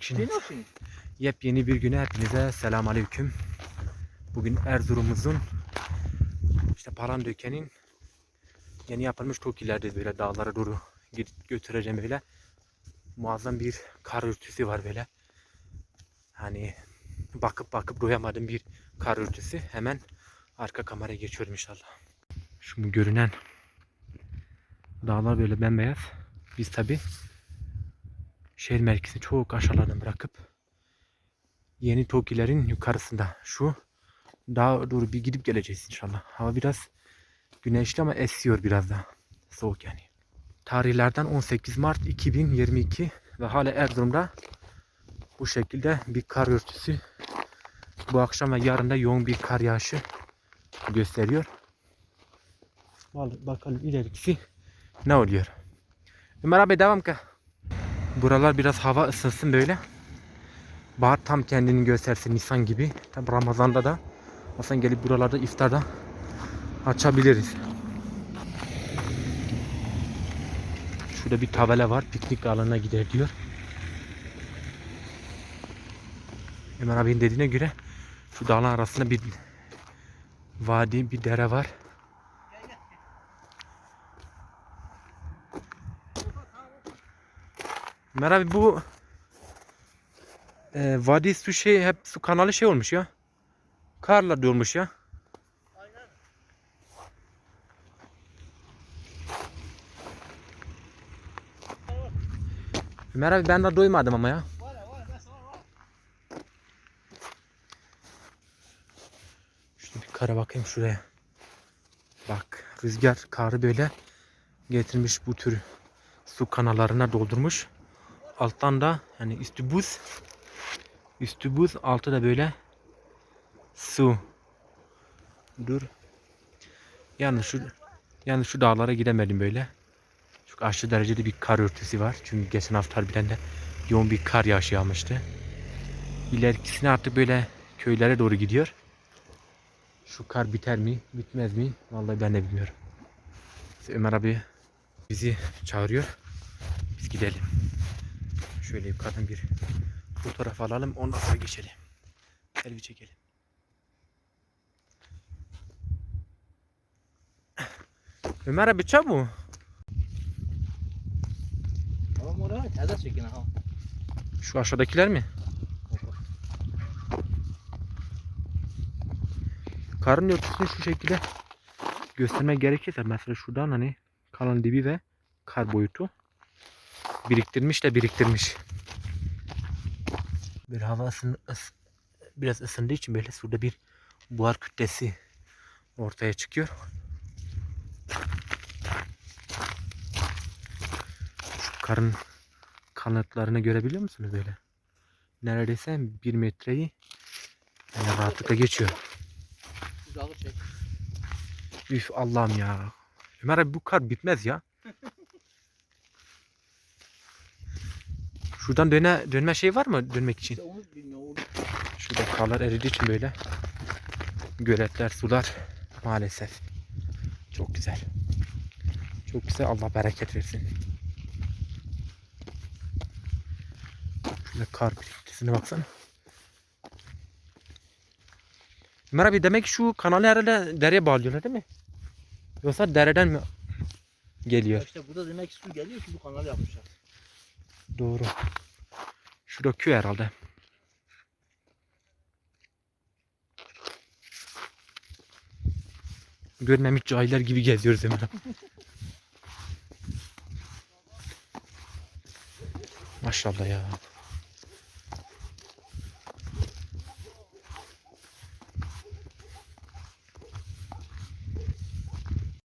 Şimdi? Yepyeni bir güne hepinize selam aleyküm. Bugün Erzurum'umuzun işte Palandöken'in yeni yapılmış TOKİ'lerdeyiz böyle dağlara doğru götüreceğim böyle. Muazzam bir kar örtüsü var böyle. Hani bakıp bakıp doyamadım bir kar örtüsü. Hemen arka kameraya geçiyorum inşallah. Şu bu görünen dağlar böyle bembeyaz. Biz tabi şehir merkezini çok aşağılardan bırakıp yeni TOKİ'lerin yukarısında şu daha doğru bir gidip geleceğiz inşallah. Hava biraz güneşli ama esiyor biraz daha. Soğuk yani. Tarihlerden 18 Mart 2022 ve hala Erzurum'da bu şekilde bir kar örtüsü bu akşam ve yarın da yoğun bir kar yağışı gösteriyor. Vallahi Bakalım ilerisi ne oluyor. Ömer abi devam ki. Buralar biraz hava ısınsın böyle. Bahar tam kendini göstersin Nisan gibi. Tam Ramazan'da da aslında gelip buralarda iftarda açabiliriz. Şurada bir tabela var. Piknik alanına gider diyor. Ömer abinin dediğine göre şu dağlar arasında bir vadi, bir dere var. Ömer abi bu e, vadi su şey hep su kanalı şey olmuş ya. Karla dolmuş ya. Ömer abi ben de doymadım ama ya. Şöyle bir kara bakayım şuraya. Bak rüzgar karı böyle getirmiş bu tür su kanallarına doldurmuş. Alttan da yani üstü buz. Üstü buz altı da böyle su. Dur. Yani şu yani şu dağlara gidemedim böyle. Çok aşırı derecede bir kar örtüsü var. Çünkü geçen hafta harbiden de yoğun bir kar yağışı yağmıştı. İlerikisine artık böyle köylere doğru gidiyor. Şu kar biter mi, bitmez mi? Vallahi ben de bilmiyorum. Ömer abi bizi çağırıyor. Biz gidelim. Şöyle yukarıdan bir fotoğraf alalım. Ondan sonra geçelim. Selfie çekelim. Ömer abi çabuk. Tamam oraya teyze çekin ha. Şu aşağıdakiler mi? Karın örtüsünü şu şekilde göstermek gerekirse mesela şuradan hani kalan dibi ve kar boyutu biriktirmiş de biriktirmiş. Bir hava ısın, ıs- biraz ısındığı için böyle suda bir buhar kütlesi ortaya çıkıyor. Şu karın kanatlarını görebiliyor musunuz böyle? Neredeyse bir metreyi yani rahatlıkla geçiyor. Çek. Üf Allah'ım ya. Ömer abi bu kar bitmez ya. Şuradan döne, dönme şey var mı dönmek için? İşte onu bilmiyorum. Şurada karlar eridiği için böyle göletler, sular maalesef. Çok güzel. Çok güzel. Allah bereket versin. Şöyle kar birikintisine baksana. Ömer abi demek şu kanalı herhalde dereye bağlıyorlar değil mi? Yoksa dereden mi Ya geliyor? İşte burada demek ki su geliyor ki bu kanal yapmışlar. Doğru. Şu döküyor herhalde. Görmemiş cahiller gibi geziyoruz hemen. Maşallah ya.